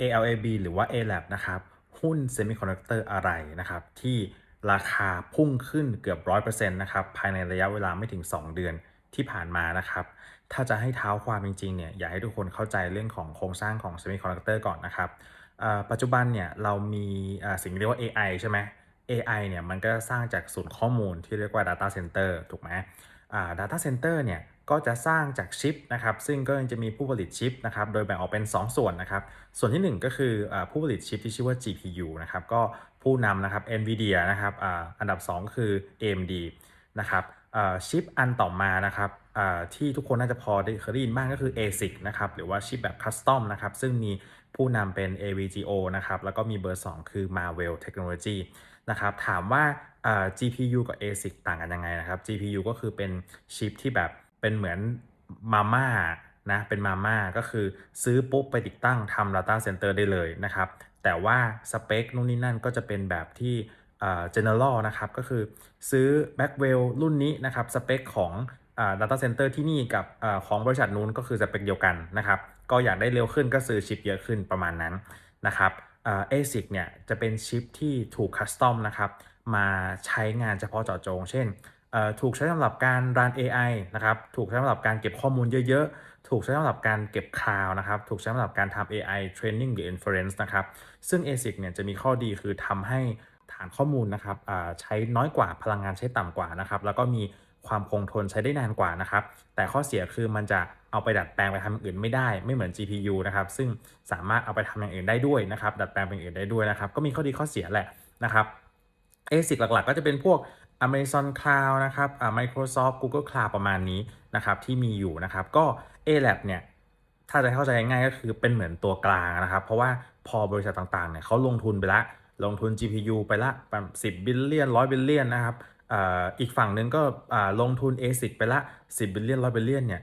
ALAB หรือว่า ALAB นะครับ หุ้น Semiconductor อะไรนะครับ ที่ราคาพุ่งขึ้นเกือบ 100%นะครับ ภายในระยะเวลาไม่ถึง 2 เดือนที่ผ่านมานะครับ ถ้าจะให้เท้าความจริงๆเนี่ย อยากให้ทุกคนเข้าใจเรื่องของโครงสร้างของ Semiconductor ก่อนนะครับ ปัจจุบันเนี่ยเรามีสิ่งเรียกว่า AI ใช่ไหม AI เนี่ยมันก็สร้างจากศูนย์ข้อมูลที่เรียกว่า Data Center ถูกไหม Data Center เนี่ยก็จะสร้างจากชิปนะครับซึ่งก็จะมีผู้ผลิตชิปนะครับโดยแบ่งออกเป็น 2 ส่วนนะครับส่วนที่ 1 ก็คืออผู้ผลิตชิปที่ชื่อว่า GPU นะครับก็ผู้นำนะครับ NVIDIA นะครับออันดับ 2 คือ AMD นะครับชิปอันต่อมานะครับที่ทุกคนน่าจะพอได้เคยได้ยินบ้างก็คือ ASIC นะครับหรือว่าชิปแบบคัสตอมนะครับซึ่งมีผู้นำเป็น AVGO นะครับแล้วก็มีเบอร์ 2 คือ Marvell Technology นะครับถามว่า GPU กับ ASIC ต่างกันยังไงนะครับ GPU ก็คือเป็นชิปที่แบบเป็นเหมือนมาม่านะเป็นมาม่าก็คือซื้อปุ๊บไปติดตั้งทำ Data Center ได้เลยนะครับแต่ว่าสเปคนู่นนี่นั่นก็จะเป็นแบบที่ general นะครับก็คือซื้อ Blackwell รุ่นนี้นะครับสเปคของ Data Center ที่นี่กับอของบริษัทนู้นก็คือสเปคเดียวกันนะครับก็อยากได้เร็วขึ้นก็ซื้อชิปเยอะขึ้นประมาณนั้นนะครับ ASIC เนี่ยจะเป็นชิปที่ถูกคัสตอมนะครับมาใช้งานเฉพาะเจาะจง เช่นถูกใช้สำหรับการรัน AI นะครับถูกใช้สำหรับการเก็บข้อมูลเยอะๆ ถูกใช้สำหรับการเก็บคลาวนะครับถูกใช้สำหรับการทำ AI training หรือ inference นะครับซึ่ง ASIC เนี่ยจะมีข้อดีคือทำให้ ฐานข้อมูลนะครับใช้น้อยกว่าพลังงานใช้ต่ำกว่านะครับ แล้วก็มีความคงทนใช้ได้นานกว่านะครับ แต่ข้อเสียคือมันจะเอาไปดัดแปลงไปทำอย่างอื่นไม่ได้ไม่เหมือน GPU นะครับ ซึ่งสามารถเอาไปทำอย่างอื่นได้ด้วยนะครับ ดัดแปลงเป็นอื่นได้ด้วยนะครับ ก็มีข้อดีข้อเสียแหละนะครับ ASIC หลักๆ ก็จะเป็นพวก Amazon Cloud นะครับอ่า Microsoft Google Cloud ประมาณนี้นะครับที่มีอยู่นะครับ ก็ ALAB เนี่ยถ้าจะเข้าใจง่ายก็คือเป็นเหมือนตัวกลางนะครับ เพราะว่าพอบริษัทต่างๆเนี่ยเขาลงทุนไปและ ลงทุน GPU ไปละสิบบิลเลียนร้อยบิลเลียนนะครับอีกฝั่งหนึ่งก็ลงทุน ASIC ไปละ 10บิลเลียนร้อยบิลเลียนเนี่ย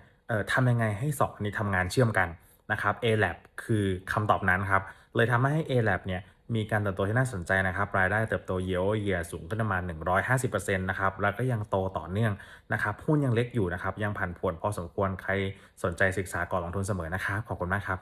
ทำยังไงให้สองนี้ทำงานเชื่อมกันนะครับ ALAB คือคำตอบนั้นครับ เลยทำให้ ALAB เนี่ยมีการเติบโตที่น่าสนใจนะครับ รายได้เติบโต year over year สูงขึ้นประมาณ 150%นะครับ แล้วก็ยังโตต่อเนื่องนะครับ หุ้นยังเล็กอยู่นะครับ ยังผันผวนพอสมควร ใครสนใจศึกษาก่อนลงทุนเสมอนะครับ ขอบคุณมากครับ